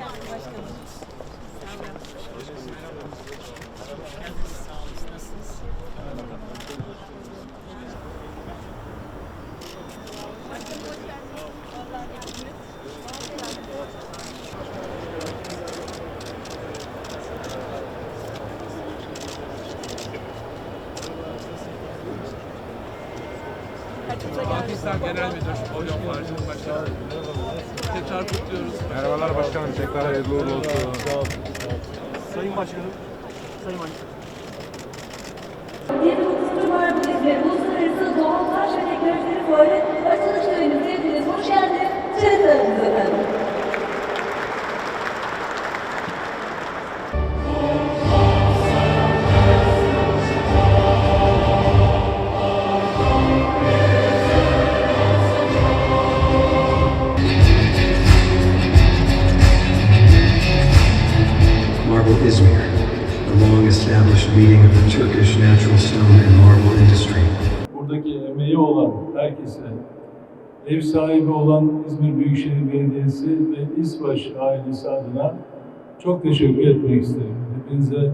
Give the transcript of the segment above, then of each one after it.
başkanım. Sağ olun. Hoş geldiniz. Sağ olun. Siz Nasılsınız? Başkanım hoş geldiniz. Allah geldiniz. Pakistan Genel Müdür Hocam Farcı'nın başkanı. Tekrar kutluyoruz. Merhabalar başkanım. Tekrar hayırlı uğurlu olsun. Sayın Başkanım, Sayın Başkanım. Izmir, the long-established meeting of the Turkish natural stone and marble industry. buradaki emeği olan herkese, ev sahibi olan İzmir Büyükşehir Belediyesi ve İSVAŞ ailesi adına çok teşekkür etmek isterim. Hepinize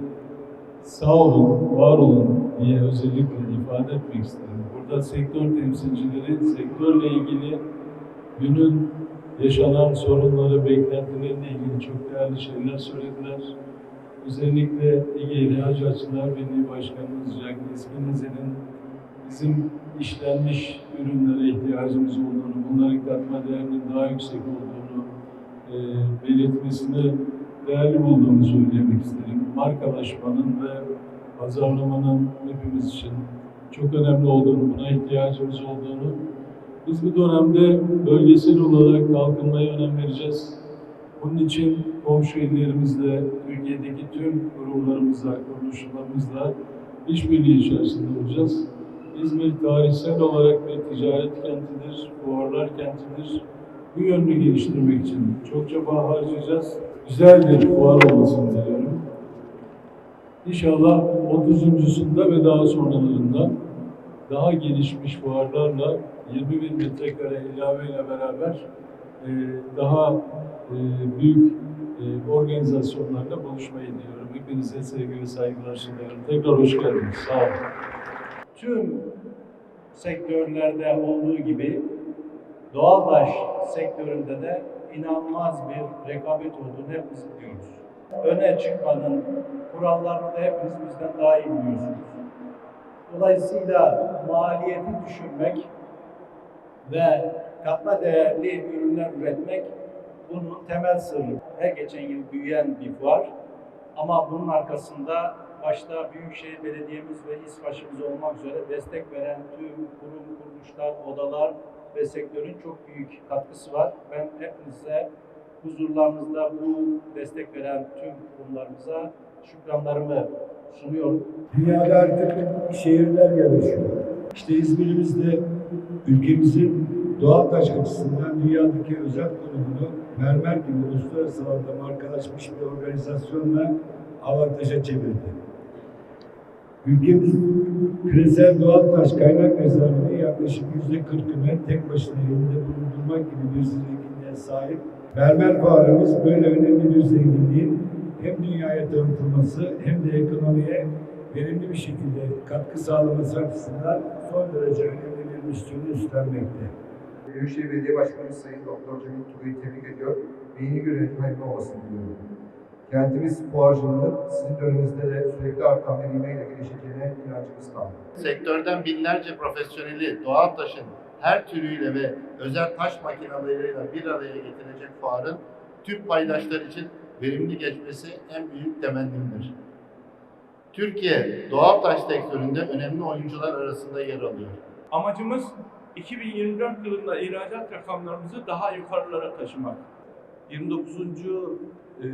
sağ olun, var olun diye özellikle ifade etmek isterim. Burada sektör temsilcileri sektörle ilgili günün yaşanan sorunları, beklentileriyle ilgili çok değerli şeyler söylediler. Özellikle Ege İhracatçılar Birliği Başkanımız Jack Eskinizi'nin bizim işlenmiş ürünlere ihtiyacımız olduğunu, bunların katma değerinin daha yüksek olduğunu e, belirtmesini değerli bulduğumu söylemek isterim. Markalaşmanın ve pazarlamanın hepimiz için çok önemli olduğunu, buna ihtiyacımız olduğunu, biz bu dönemde bölgesel olarak kalkınmaya önem vereceğiz. Bunun için komşu illerimizle, Türkiye'deki tüm kurumlarımızla, kuruluşlarımızla işbirliği içerisinde olacağız. İzmir tarihsel olarak bir ticaret kentidir, fuarlar kentidir. Bu yönünü geliştirmek için çok çaba harcayacağız. Güzel bir fuar olmasını diliyorum. İnşallah 30.sunda ve daha sonralarında daha gelişmiş fuarlarla 20 bin metrekare ilaveyle beraber daha e, büyük e, organizasyonlarla buluşmayı diliyorum. Hepinize sevgi ve saygılar sunuyorum. Tekrar hoş geldiniz. Sağ olun. Tüm sektörlerde olduğu gibi doğal taş sektöründe de inanılmaz bir rekabet olduğunu hepimiz biliyoruz. Öne çıkmanın kurallarını da hepiniz bizden daha iyi biliyorsunuz. Dolayısıyla maliyeti düşünmek ve katma değerli ürünler üretmek bunun temel sırrı. Her geçen yıl büyüyen bir fuar ama bunun arkasında başta Büyükşehir Belediyemiz ve İSPAŞ'ımız olmak üzere destek veren tüm kurum, kuruluşlar, odalar ve sektörün çok büyük katkısı var. Ben hepinize huzurlarınızda bu destek veren tüm kurumlarımıza şükranlarımı sunuyorum. Dünyada artık şehirler yarışıyor. İşte İzmir'imizde ülkemizin doğal taş açısından dünyadaki özel konumunu mermer gibi uluslararası alanda markalaşmış bir organizasyonla avantaja çevirdi. Ülkemiz küresel doğal taş kaynak rezervini yaklaşık yüzde kırkını tek başına elinde bulundurmak gibi bir zenginliğe sahip. Mermer fuarımız böyle önemli bir zenginliğin hem dünyaya tanıtılması hem de ekonomiye verimli bir şekilde katkı sağlaması açısından son derece önemli bir misyonu üstlenmekte. Büyükşehir Belediye Başkanımız Sayın Doktor Cemil Tugay'ı tebrik ediyor ve yeni görevinin hayırlı olmasını diliyorum. Kentimiz fuarcılığının sizin döneminizde de sürekli artan bir ivmeyle gelişeceğine inancımız tam. sektörden binlerce profesyoneli doğal taşın her türüyle ve özel taş makinalarıyla bir araya getirecek fuarın tüm paydaşlar için verimli geçmesi en büyük temennimdir. Türkiye doğal taş sektöründe önemli oyuncular arasında yer alıyor. Amacımız 2024 yılında ihracat rakamlarımızı daha yukarılara taşımak. 29. e,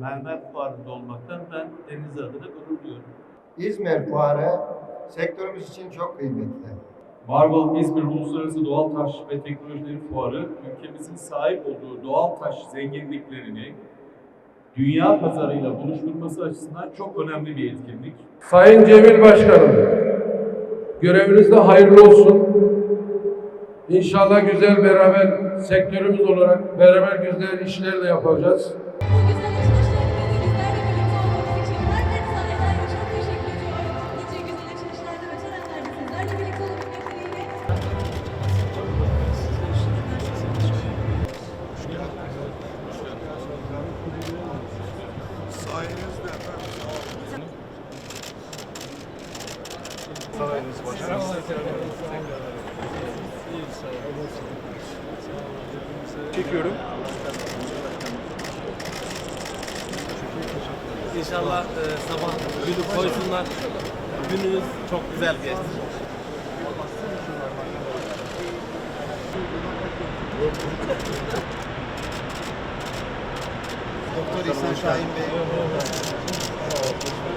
mermer fuarında olmaktan ben Deniz adına gurur duyuyorum. İzmir Fuarı sektörümüz için çok kıymetli. Marble İzmir Uluslararası Doğal Taş ve Teknolojileri Fuarı ülkemizin sahip olduğu doğal taş zenginliklerini dünya pazarıyla buluşturması açısından çok önemli bir etkinlik. Sayın Cemil Başkanım, görevinizde hayırlı olsun. İnşallah güzel beraber sektörümüz olarak beraber güzel işler de yapacağız. Bu güzel. Çekiyorum. İnşallah e, sabah günü koysunlar. Gününüz çok güzel geçsin. Doktor İhsan Şahin Bey.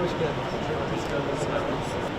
Hoş geldiniz.